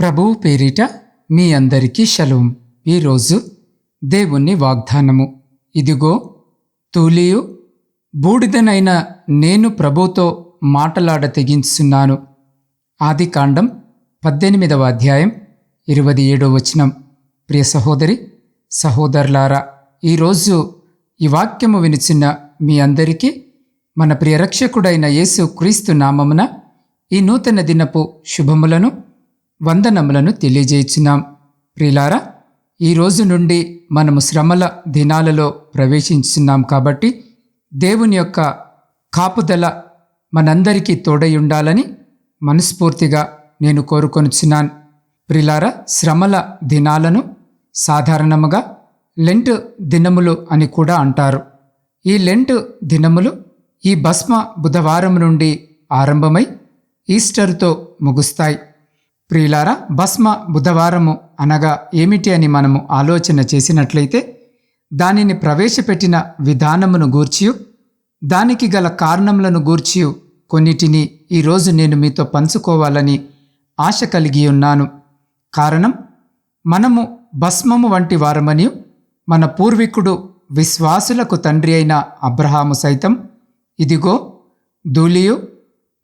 ప్రభువు పేరిట మీ అందరికీ షలోం. ఈరోజు దేవుని వాగ్దానము. ఇదిగో తూలియు బూడిదనైన నేను ప్రభుతో మాటలాడ తెగించున్నాను. ఆది కాండం పద్దెనిమిదవ అధ్యాయం ఇరవై ఏడో వచనం. ప్రియ సహోదరి సహోదరులారా ఈరోజు ఈ వాక్యము వినిచిన మీ అందరికీ మన ప్రియ రక్షకుడైన యేసు క్రీస్తు నామమున ఈ నూతన దినపు శుభములను వందనములను తెలియజేయుచున్నాం. ప్రిలారా ఈ రోజు నుండి మనము శ్రమల దినాలలో ప్రవేశించున్నాం కాబట్టి దేవుని యొక్క కాపుదల మనందరికీ తోడై ఉండాలని మనస్ఫూర్తిగా నేను కోరుకొనుచున్నాను. ప్రిలారా శ్రమల దినాలను సాధారణముగా లెంట్ దినములు అని కూడా అంటారు. ఈ లెంట్ దినములు ఈ భస్మ బుధవారం నుండి ఆరంభమై ఈస్టర్తో ముగుస్తాయి. ప్రియులారా భస్మ బుధవారము అనగా ఏమిటి అని మనము ఆలోచన చేసినట్లయితే దానిని ప్రవేశపెట్టిన విధానమును గూర్చియు దానికి గల కారణములను గూర్చియు కొన్నిటిని ఈరోజు నేను మీతో పంచుకోవాలని ఆశ కలిగి ఉన్నాను. కారణం మనము భస్మము వంటి వారమనియు మన పూర్వీకుడు విశ్వాసులకు తండ్రి అయిన అబ్రహాము సైతం ఇదిగో ధూళియు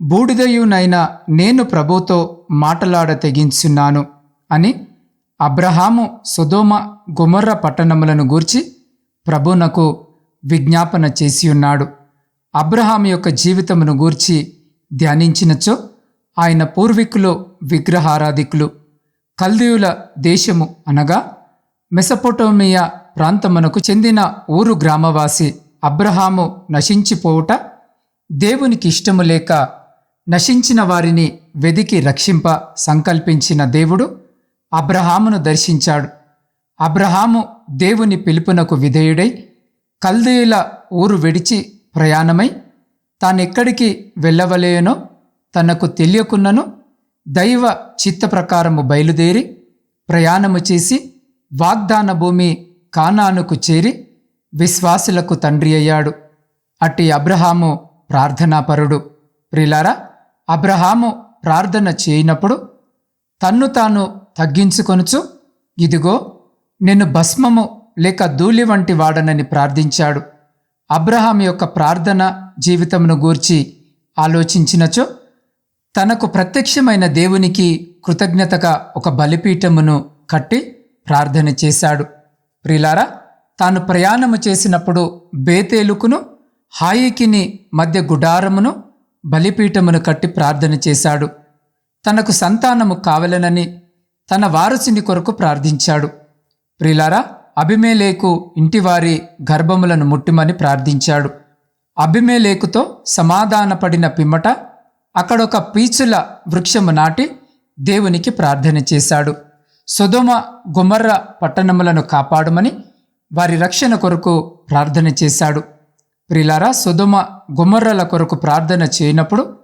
బూడిదయునైన నేను ప్రభుతో మాటలాడ తెగించున్నాను అని అబ్రహాము సుధోమ గుమర్ర పట్టణములను గూర్చి ప్రభునకు విజ్ఞాపన చేసి ఉన్నాడు అబ్రహాం యొక్క జీవితమును గూర్చి ధ్యానించినచో ఆయన పూర్వీకులు విగ్రహారాధికులు కల్దీయుల దేశము అనగా మెసపోటోమియా ప్రాంతమునకు చెందిన ఊరు గ్రామవాసి అబ్రహాము నశించిపోవుట దేవునికి ఇష్టము లేక నశించిన వారిని వెదికి రక్షింప సంకల్పించిన దేవుడు అబ్రహామును దర్శించాడు. అబ్రహాము దేవుని పిలుపునకు విధేయుడై కల్దీయుల ఊరు విడిచి ప్రయాణమై తానెక్కడికి వెళ్ళవలేనో తనకు తెలియకున్నను దైవ చిత్త ప్రకారము బయలుదేరి ప్రయాణము చేసి వాగ్దాన భూమి కానానుకు చేరి విశ్వాసులకు తండ్రి అయ్యాడు. అట్టి అబ్రహాము ప్రార్థనాపరుడు. ప్రిలారా అబ్రహాము ప్రార్థన చేయనప్పుడు తన్ను తాను తగ్గించుకొనుచు ఇదిగో నేను భస్మము లేక ధూళి వంటి వాడనని ప్రార్థించాడు. అబ్రహాం యొక్క ప్రార్థన జీవితమును గూర్చి ఆలోచించినచో తనకు ప్రత్యక్షమైన దేవునికి కృతజ్ఞతగా ఒక బలిపీఠమును కట్టి ప్రార్థన చేశాడు. ప్రిలారా తాను ప్రయాణము చేసినప్పుడు బేతేలుకును హాయికిని మధ్య గుడారమును బలిపీఠమును కట్టి ప్రార్థన చేశాడు. తనకు సంతానము కావలనని తన వారసుని కొరకు ప్రార్థించాడు. ప్రిలారా అభిమేలేకు ఇంటివారి గర్భములను ముట్టిమని ప్రార్థించాడు. అభిమేలేకుతో సమాధానపడిన పిమ్మట అక్కడొక పీచుల వృక్షము నాటి దేవునికి ప్రార్థన చేశాడు. సుధుమ గుమర్ర పట్టణములను కాపాడమని వారి రక్షణ కొరకు ప్రార్థన చేశాడు. ప్రిలారా సుధుమ గుమర్రల కొరకు ప్రార్థన చేయనప్పుడు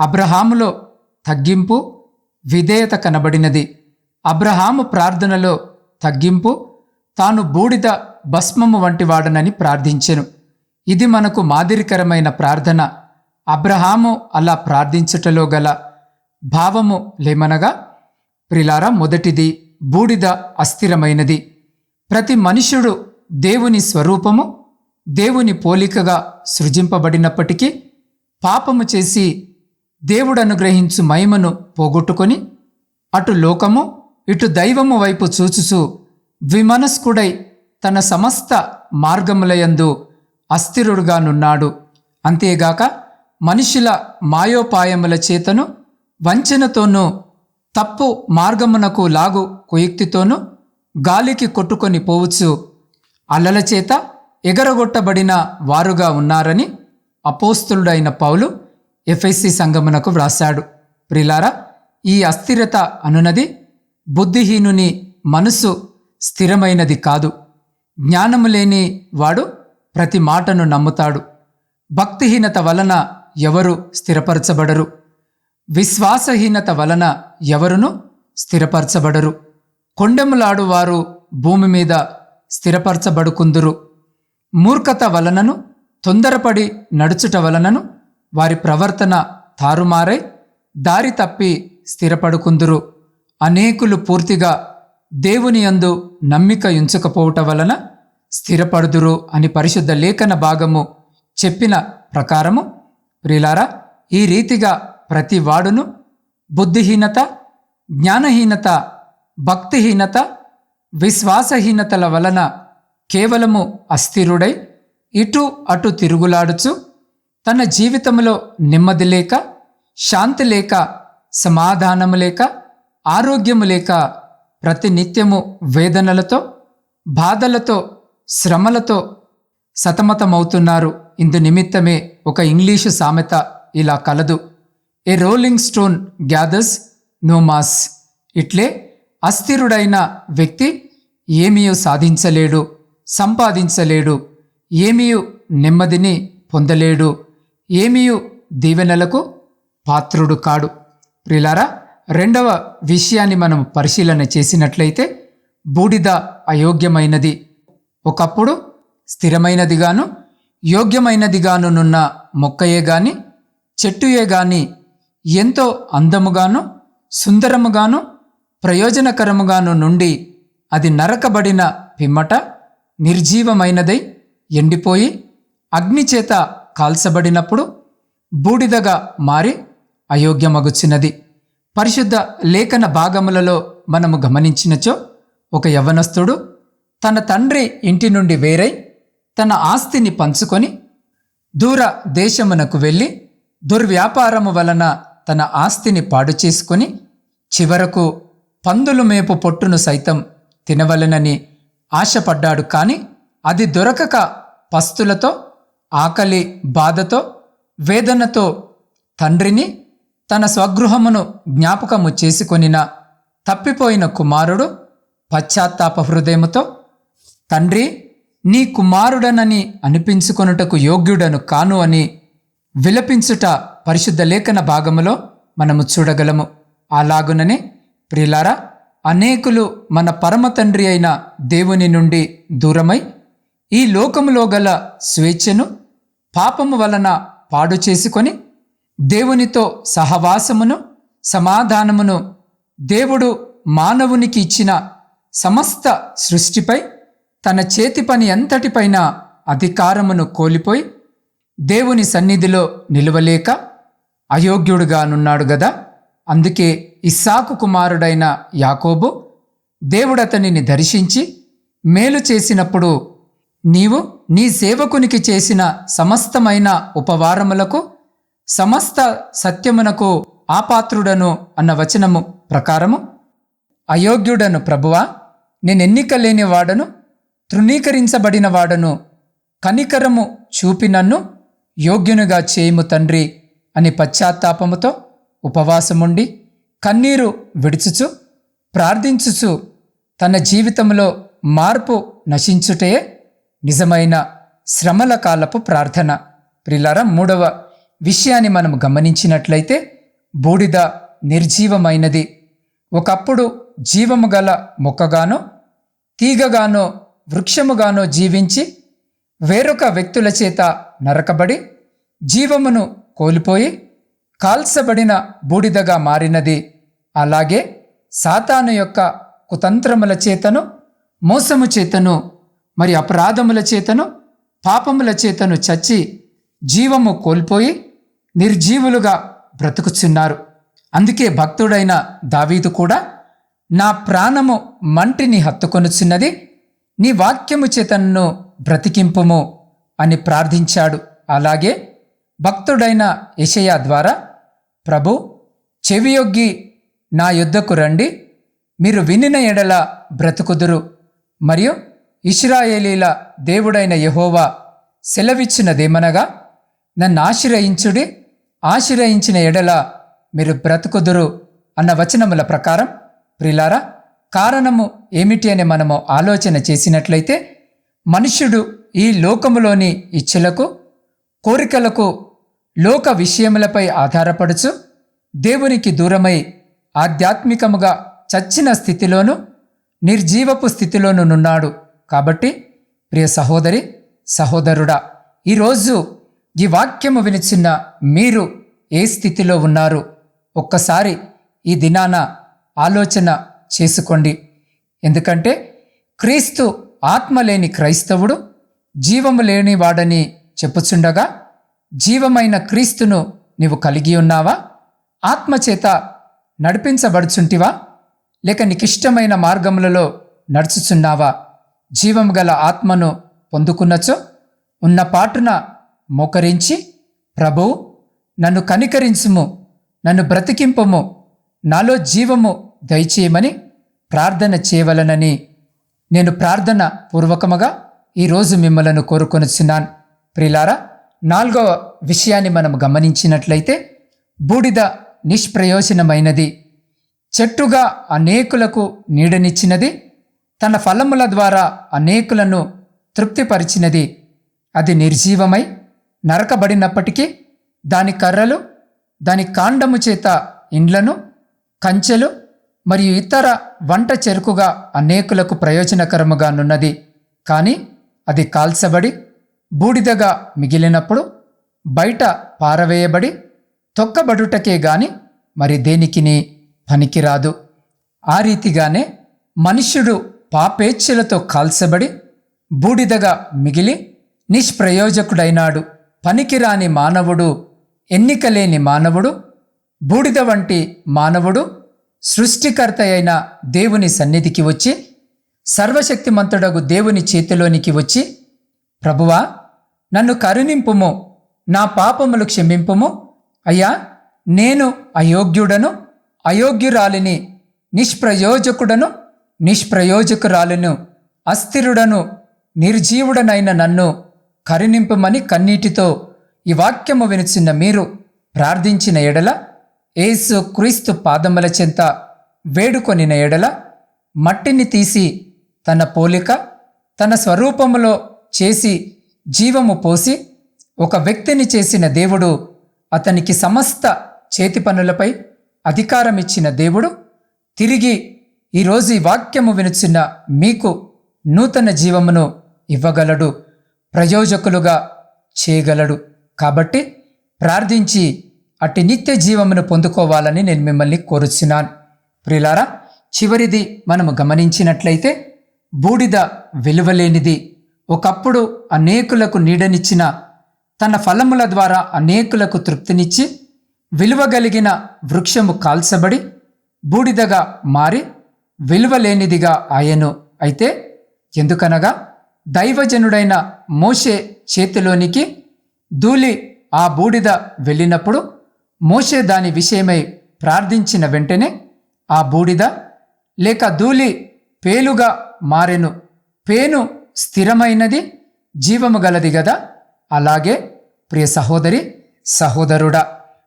అబ్రహాములో తగ్గింపు విధేయత కనబడినది. అబ్రహాము ప్రార్థనలో తగ్గింపు తాను బూడిద భస్మము వంటి వాడనని ప్రార్థించెను. ఇది మనకు మాదిరికరమైన ప్రార్థన. అబ్రహాము అలా ప్రార్థించటలో గల భావము లేమనగా ప్రిలారా మొదటిది బూడిద అస్థిరమైనది. ప్రతి మనుష్యుడు దేవుని స్వరూపము దేవుని పోలికగా సృజింపబడినప్పటికీ పాపము చేసి దేవుడు అనుగ్రహించు మహిమను పోగొట్టుకొని అటు లోకము ఇటు దైవము వైపు చూచుచూ ద్విమనస్కుడై తన సమస్త మార్గములయందు అస్థిరుడుగానున్నాడు. అంతేగాక మనుషుల మాయోపాయముల చేతను వంచనతోనూ తప్పు మార్గమునకు లాగు కుయుక్తితోనూ గాలికి కొట్టుకొని పోవచ్చు అల్లల చేత ఎగరగొట్టబడిన వారుగా ఉన్నారని అపోస్తులుడైన పౌలు ఎఫ్ఎస్సి సంగమునకు వ్రాశాడు. ప్రిలారా ఈ అస్థిరత అనునది బుద్ధిహీనుని మనసు స్థిరమైనది కాదు. జ్ఞానము లేని వాడు ప్రతి మాటను నమ్ముతాడు. భక్తిహీనత వలన ఎవరు స్థిరపరచబడరు? విశ్వాసహీనత వలన ఎవరును స్థిరపరచబడరు? కొండెములాడువారు భూమి మీద స్థిరపరచబడుకుందురు. మూర్ఖత వలనను తొందరపడి నడుచుట వలనను వారి ప్రవర్తన తారుమారై దారి తప్పి స్థిరపడుకుందురు. అనేకులు పూర్తిగా దేవుని యందు నమ్మిక ఉంచకపోవటం వలన స్థిరపడుదురు అని పరిశుద్ధ లేఖన భాగము చెప్పిన ప్రకారము ప్రిలారా ఈ రీతిగా ప్రతి వాడును బుద్ధిహీనత జ్ఞానహీనత భక్తిహీనత విశ్వాసహీనతల వలన కేవలము అస్థిరుడై ఇటు అటు తిరుగులాడుచు తన జీవితంలో నెమ్మది లేక శాంతి లేక సమాధానము లేక ఆరోగ్యము లేక ప్రతినిత్యము వేదనలతో బాధలతో శ్రమలతో సతమతమవుతున్నారు. ఇందు నిమిత్తమే ఒక ఇంగ్లీషు సామెత ఇలా కలదు. A rolling stone gathers no moss. ఇట్లే అస్థిరుడైన వ్యక్తి ఏమీయో సాధించలేడు. సంపాదించలేడు. ఏమీయు నెమ్మదిని పొందలేడు. ఏమీయు దీవెనలకు పాత్రుడు కాడు. ప్రిలారా రెండవ విషయాన్ని మనం పరిశీలన చేసినట్లయితే బూడిద అయోగ్యమైనది. ఒకప్పుడు స్థిరమైనదిగాను యోగ్యమైనదిగానున్న మొక్కయే గాని చెట్టుయే గాని ఎంతో అందముగాను సుందరముగాను ప్రయోజనకరముగాను నుండి అది నరకబడిన పిమ్మట నిర్జీవమైనదై ఎండిపోయి అగ్నిచేత కాల్చబడినప్పుడు బూడిదగా మారి అయోగ్యమగుచినది. పరిశుద్ధ లేఖన భాగములలో మనము గమనించినచో ఒక యవనస్తుడు తన తండ్రి ఇంటి నుండి వేరై తన ఆస్తిని పంచుకొని దూర దేశమునకు వెళ్ళి దుర్వ్యాపారము వలన తన ఆస్తిని పాడు చేసుకొని చివరకు పందులు మేపు పొట్టును సైతం తినవలనని ఆశపడ్డాడు కానీ అది దొరకక పస్తులతో ఆకలి బాధతో వేదనతో తండ్రిని తన స్వగృహమును జ్ఞాపకము చేసుకొనిన తప్పిపోయిన కుమారుడు పశ్చాత్తాప హృదయముతో తండ్రి నీ కుమారుడనని అనిపించుకొనుటకు యోగ్యుడను కాను అని విలపించుట పరిశుద్ధ లేఖన భాగములో మనము చూడగలము. అలాగుననే ప్రిలారా అనేకులు మన పరమ తండ్రి అయిన దేవుని నుండి దూరమై ఈ లోకములో గల స్వేచ్ఛను పాపము వలన పాడు చేసుకొని దేవునితో సహవాసమును సమాధానమును దేవుడు మానవునికి ఇచ్చిన సమస్త సృష్టిపై తన చేతి పని అంతటిపైన అధికారమును కోల్పోయి దేవుని సన్నిధిలో నిలవలేక అయోగ్యుడుగానున్నాడు గదా. అందుకే ఇస్సాకు కుమారుడైన యాకోబు దేవుడు అతనిని దర్శించి మేలు చేసినప్పుడు నీవు నీ సేవకునికి చేసిన సమస్తమైన ఉపవారములకు సమస్త సత్యమునకు ఆపాత్రుడను అన్న వచనము ప్రకారము అయోగ్యుడను ప్రభువా నేనెన్నిక లేని వాడను తృణీకరించబడిన వాడను కనికరము చూపి నన్ను యోగ్యునిగా చేయుము తండ్రి అని పశ్చాత్తాపముతో ఉపవాసముండి కన్నీరు విడుచుచు ప్రార్థించుచు తన జీవితంలో మార్పు నశించుటే నిజమైన శ్రమల కాలపు ప్రార్థన. ప్రిలారా మూడవ విషయాన్ని మనం గమనించినట్లయితే బూడిద నిర్జీవమైనది. ఒకప్పుడు జీవము గల మొక్కగానో తీగగానో వృక్షముగానో జీవించి వేరొక వ్యక్తుల చేత నరకబడి జీవమును కోల్పోయి కాల్చబడిన బూడిదగా మారినది. అలాగే సాతాను యొక్క కుతంత్రముల చేతను మోసము చేతను మరి అపరాధముల చేతను పాపముల చేతను చచ్చి జీవము కోల్పోయి నిర్జీవులుగా బ్రతుకుచున్నారు. అందుకే భక్తుడైన దావీదు కూడా నా ప్రాణము మంటిని హత్తుకొనుచున్నది నీ వాక్యము చేతను బ్రతికింపుము అని ప్రార్థించాడు. అలాగే భక్తుడైన యషయా ద్వారా ప్రభు చెవియొగ్గి నా యుద్ధకు రండి. మీరు వినిన ఎడల బ్రతుకుదురు. మరియు ఇస్రాయేలీల దేవుడైన యహోవా సెలవిచ్చినదేమనగా నన్ను ఆశ్రయించుడి ఆశ్రయించిన ఎడల మీరు బ్రతుకుదురు అన్న వచనముల ప్రకారం ప్రిలారా కారణము ఏమిటి అని మనము ఆలోచన చేసినట్లయితే మనుష్యుడు ఈ లోకములోని ఇచ్చలకు కోరికలకు లోక విషయములపై ఆధారపడుచు దేవునికి దూరమై ఆధ్యాత్మికముగా చచ్చిన స్థితిలోను నిర్జీవపు స్థితిలోను నున్నాడు. కాబట్టి ప్రియ సహోదరి సహోదరుడా ఈరోజు ఈ వాక్యము వినిచిన్న మీరు ఏ స్థితిలో ఉన్నారు? ఒక్కసారి ఈ దినాన ఆలోచన చేసుకోండి. ఎందుకంటే క్రీస్తు ఆత్మ లేని క్రైస్తవుడు జీవము లేనివాడని చెప్పుచుండగా జీవమైన క్రీస్తును నీవు కలిగి ఉన్నావా? ఆత్మచేత నడిపించబడుచుంటివా? లేక నీకిష్టమైన మార్గములలో నడుచుచున్నావా? జీవము గల ఆత్మను పొందుకున్నచో ఉన్న పాటున మోకరించి ప్రభువు నన్ను కనికరించుము నన్ను బ్రతికింపము నాలో జీవము దయచేయమని ప్రార్థన చేయవలనని నేను ప్రార్థన పూర్వకముగా ఈరోజు మిమ్మలను కోరుకొనిచున్నాను. ప్రిలారా నాలుగవ విషయాన్ని మనం గమనించినట్లయితే బూడిద నిష్ప్రయోజనమైనది. చెట్టుగా అనేకులకు నీడనిచ్చినది తన ఫలముల ద్వారా అనేకులను తృప్తిపరిచినది. అది నిర్జీవమై నరకబడినప్పటికీ దాని కర్రలు దాని కాండము చేత ఇండ్లను కంచెలు మరియు ఇతర వంట చెరుకుగా అనేకులకు ప్రయోజనకరముగానున్నది. కానీ అది కాల్చబడి బూడిదగా మిగిలినప్పుడు బయట పారవేయబడి తొక్కబడుటకే గాని మరి దేనికిని పనికిరాదు. ఆ రీతిగానే మనుష్యుడు పాపేచ్ఛలతో కాల్చబడి బూడిదగా మిగిలి నిష్ప్రయోజకుడైనాడు. పనికిరాని మానవుడు ఎన్నికలేని మానవుడు బూడిద వంటి మానవుడు సృష్టికర్త అయిన దేవుని సన్నిధికి వచ్చి సర్వశక్తిమంతుడగు దేవుని చేతిలోనికి వచ్చి ప్రభువా నన్ను కరుణింపుము నా పాపములు క్షమింపుము. అయ్యా నేను అయోగ్యుడను అయోగ్యురాలిని నిష్ప్రయోజకుడను నిష్ప్రయోజకురాలును అస్థిరుడను నిర్జీవుడనైన నన్ను కరుణింపమని కన్నీటితో ఈ వాక్యము వినిచిన మీరు ప్రార్థించిన ఎడల ఏసు క్రీస్తు పాదముల చెంత వేడుకొనిన ఎడల మట్టిని తీసి తన పోలిక తన స్వరూపములో చేసి జీవము పోసి ఒక వ్యక్తిని చేసిన దేవుడు అతనికి సమస్త చేతి పనులపై అధికారం ఇచ్చిన దేవుడు తిరిగి ఈరోజు ఈ వాక్యము వినుచున్న మీకు నూతన జీవమును ఇవ్వగలడు ప్రయోజకులుగా చేయగలడు. కాబట్టి ప్రార్థించి అట్టి నిత్య జీవమును పొందుకోవాలని నేను మిమ్మల్ని కోరుచున్నాను. ప్రిలారా చివరిది మనము గమనించినట్లయితే బూడిద విలువలేనిది ఒకప్పుడు అనేకులకు నీడనిచ్చిన తన ఫలముల ద్వారా అనేకులకు తృప్తినిచ్చి విలువగలిగిన వృక్షము కాల్చబడి బూడిదగా మారి విలువలేనిదిగా ఆయను. అయితే ఎందుకనగా దైవజనుడైన మోషే చేతిలోనికి ధూళి ఆ బూడిద వెళ్ళినప్పుడు మోషే దాని విషయమై ప్రార్థించిన వెంటనే ఆ బూడిద లేక ధూళి పేలుగా మారెను. పేను స్థిరమైనది జీవము గలది గదా? అలాగే ప్రియ సహోదరి సహోదరుడా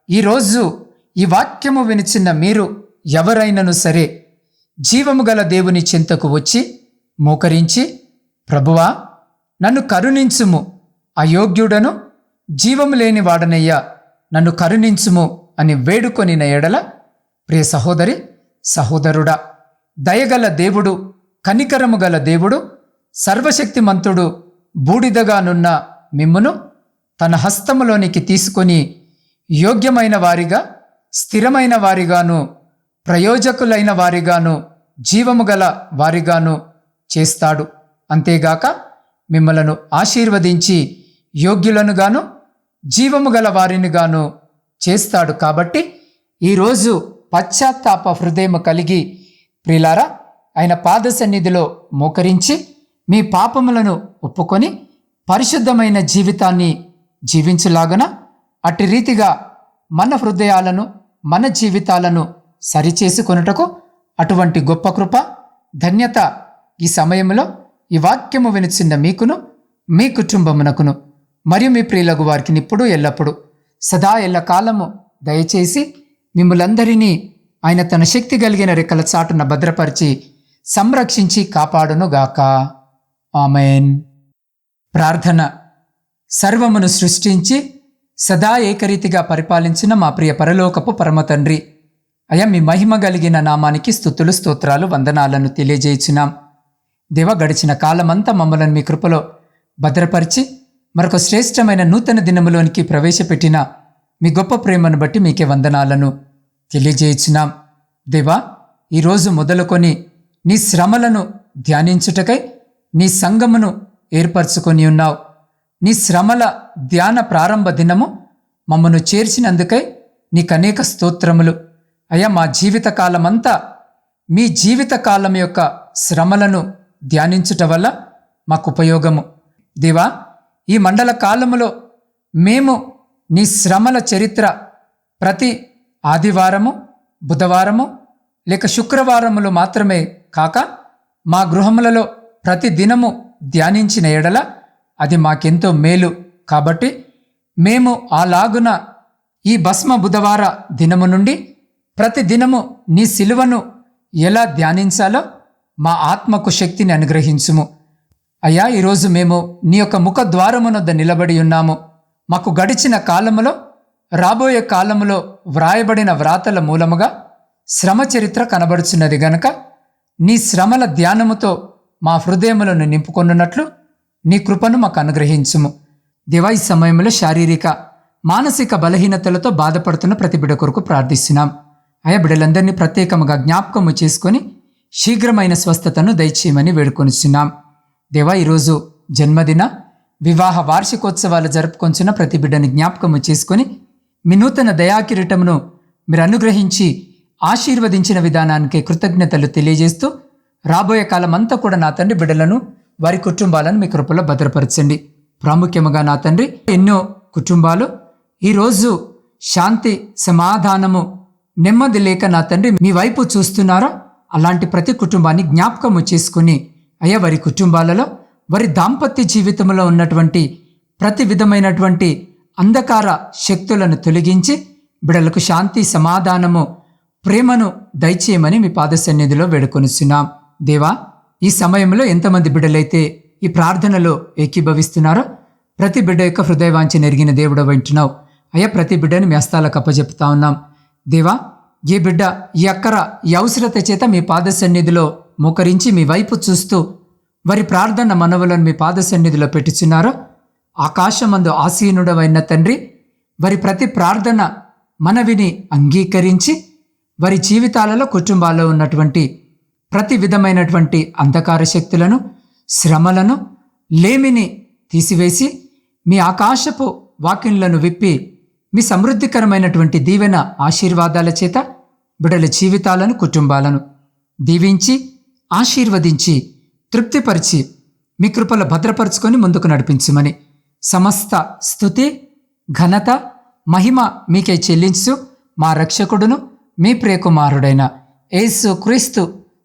ఈరోజు ఈ వాక్యము వినిచిన మీరు ఎవరైనను సరే జీవము గల దేవుని చింతకు వచ్చి మోకరించి ప్రభువా నన్ను కరుణించుము అయోగ్యుడను జీవము లేని వాడనయ్యా నన్ను కరుణించుము అని వేడుకొనిన ఎడల ప్రియ సహోదరి సహోదరుడా దయగల దేవుడు కనికరము గల దేవుడు సర్వశక్తిమంతుడు బూడిదగానున్న మిమ్మును తన హస్తములోనికి తీసుకొని యోగ్యమైన వారిగా స్థిరమైన వారిగాను ప్రయోజకులైన వారిగాను జీవము గల వారిగాను చేస్తాడు. అంతేగాక మిమ్మలను ఆశీర్వదించి యోగ్యులనుగాను జీవము గల వారినిగాను చేస్తాడు. కాబట్టి ఈరోజు పశ్చాత్తాప హృదయం కలిగి ప్రిలారా ఆయన పాద సన్నిధిలో మోకరించి మీ పాపములను ఒప్పుకొని పరిశుద్ధమైన జీవితాన్ని జీవించులాగన అట్టి రీతిగా మన హృదయాలను మన జీవితాలను సరిచేసుకొనుటకు అటువంటి గొప్ప కృప ధన్యత ఈ సమయంలో ఈ వాక్యము వినిచిన్న మీకును మీ కుటుంబమునకును మరియు మీ ప్రియులకు వారికి ఇప్పుడు ఎల్లప్పుడూ సదా ఎల్లకాలము దయచేసి మిమ్మలందరినీ ఆయన తన శక్తి కలిగిన రెక్కల చాటున భద్రపరిచి సంరక్షించి కాపాడునుగాక. ఆమెన్. ప్రార్థన. సర్వమును సృష్టించి సదా ఏకరీతిగా పరిపాలించిన మా ప్రియ పరలోకపు పరమ తండ్రి అయా మీ మహిమ కలిగిన నామానికి స్థుతులు స్తోత్రాలు వందనాలను తెలియజేయించినాం దేవ గడిచిన కాలమంతా మమ్మలను మీ కృపలో భద్రపరిచి మరొక శ్రేష్టమైన నూతన దినములోనికి ప్రవేశపెట్టిన మీ గొప్ప ప్రేమను బట్టి మీకే వందనాలను తెలియజేయించినాం దేవా ఈరోజు మొదలుకొని నీ శ్రమలను ధ్యానించుటకై నీ సంగమును ఏర్పరచుకొని ఉన్నావు. నీ శ్రమల ధ్యాన ప్రారంభ దినము మమ్మను చేర్చినందుకై నీకు అనేక స్తోత్రములు. అయ్యా మా జీవితకాలమంతా మీ జీవితకాలం యొక్క శ్రమలను ధ్యానించుట వల్ల మాకు ఉపయోగము దేవా ఈ మండల కాలములో మేము నీ శ్రమల చరిత్ర ప్రతి ఆదివారము బుధవారము లేక శుక్రవారములు మాత్రమే కాక మా గృహములలో ప్రతి దినము ధ్యానించిన ఎడల అది మాకెంతో మేలు. కాబట్టి మేము అలాగున ఈ భస్మ బుధవార దినము నుండి ప్రతి దినము నీ సిలువను ఎలా ధ్యానించాలో మా ఆత్మకు శక్తిని అనుగ్రహించుము. అయ్యా ఈరోజు మేము నీ యొక్క ముఖ ద్వారమునొద్ద నిలబడి ఉన్నాము. మాకు గడిచిన కాలములో రాబోయే కాలములో వ్రాయబడిన వ్రాతల మూలముగా శ్రమ చరిత్ర కనబడుచున్నది గనక నీ శ్రమల ధ్యానముతో మా హృదయములను నింపుకొనున్నట్లు నీ కృపను మాకు అనుగ్రహించుము. దివాయి ఈ సమయంలో శారీరక మానసిక బలహీనతలతో బాధపడుతున్న ప్రతి బిడ కొరకు ప్రార్థిస్తున్నాం. ఆయా బిడ్డలందరినీ ప్రత్యేకముగా జ్ఞాపకము చేసుకొని శీఘ్రమైన స్వస్థతను దయచేయమని వేడుకొనిచున్నాం. దేవా ఈరోజు జన్మదిన వివాహ వార్షికోత్సవాలు జరుపుకొంచున్న ప్రతి బిడ్డని జ్ఞాపకము చేసుకొని మీ నూతన దయాకిరీటమును మీరు అనుగ్రహించి ఆశీర్వదించిన విధానానికి కృతజ్ఞతలు తెలియజేస్తూ రాబోయే కాలమంతా కూడా నా తండ్రి బిడ్డలను వారి కుటుంబాలను మీ కృపలో భద్రపరచండి. ప్రాముఖ్యముగా నా తండ్రి ఎన్నో కుటుంబాలు ఈరోజు శాంతి సమాధానము నెమ్మది లేక నా తండ్రి మీ వైపు చూస్తున్నారో? అలాంటి ప్రతి కుటుంబాన్ని జ్ఞాపకము చేసుకుని అయ్యా వారి కుటుంబాలలో వారి దాంపత్య జీవితంలో ఉన్నటువంటి ప్రతి విధమైనటువంటి అంధకార శక్తులను తొలగించి బిడలకు శాంతి సమాధానము ప్రేమను దయచేయమని మీ పాద సన్నిధిలో వేడుకొనిస్తున్నాం దేవా ఈ సమయంలో ఎంతమంది బిడ్డలైతే ఈ ప్రార్థనలో ఏకీభవిస్తున్నారో ప్రతి బిడ్డ యొక్క హృదయవాంఛ నెరిగిన దేవుడు వింటున్నావు. అయ్యా ప్రతి బిడ్డని మీ హస్తాలకు అప్పజెప్తా ఉన్నాం. దేవా ఏ బిడ్డ ఈ అక్కర ఈ అవసరత చేత మీ పాద సన్నిధిలో మోకరించి మీ వైపు చూస్తూ వారి ప్రార్థన మనవులను మీ పాద సన్నిధిలో పెట్టుచున్నారో ఆకాశమందు ఆసీనుడవైన తండ్రి వారి ప్రతి ప్రార్థన మనవిని అంగీకరించి వారి జీవితాలలో కుటుంబాల్లో ఉన్నటువంటి ప్రతి విధమైనటువంటి అంధకార శక్తులను శ్రమలను లేమిని తీసివేసి మీ ఆకాశపు వాక్యంలను విప్పి మీ సమృద్ధికరమైనటువంటి దీవెన ఆశీర్వాదాల చేత బిడల జీవితాలను కుటుంబాలను దీవించి ఆశీర్వదించి తృప్తిపరిచి మీ కృపల భద్రపరుచుకొని ముందుకు నడిపించమని సమస్త స్థుతి ఘనత మహిమ మీకే చెల్లించు మా రక్షకుడును మీ ప్రియకుమారుడైన యేసు క్రీస్తు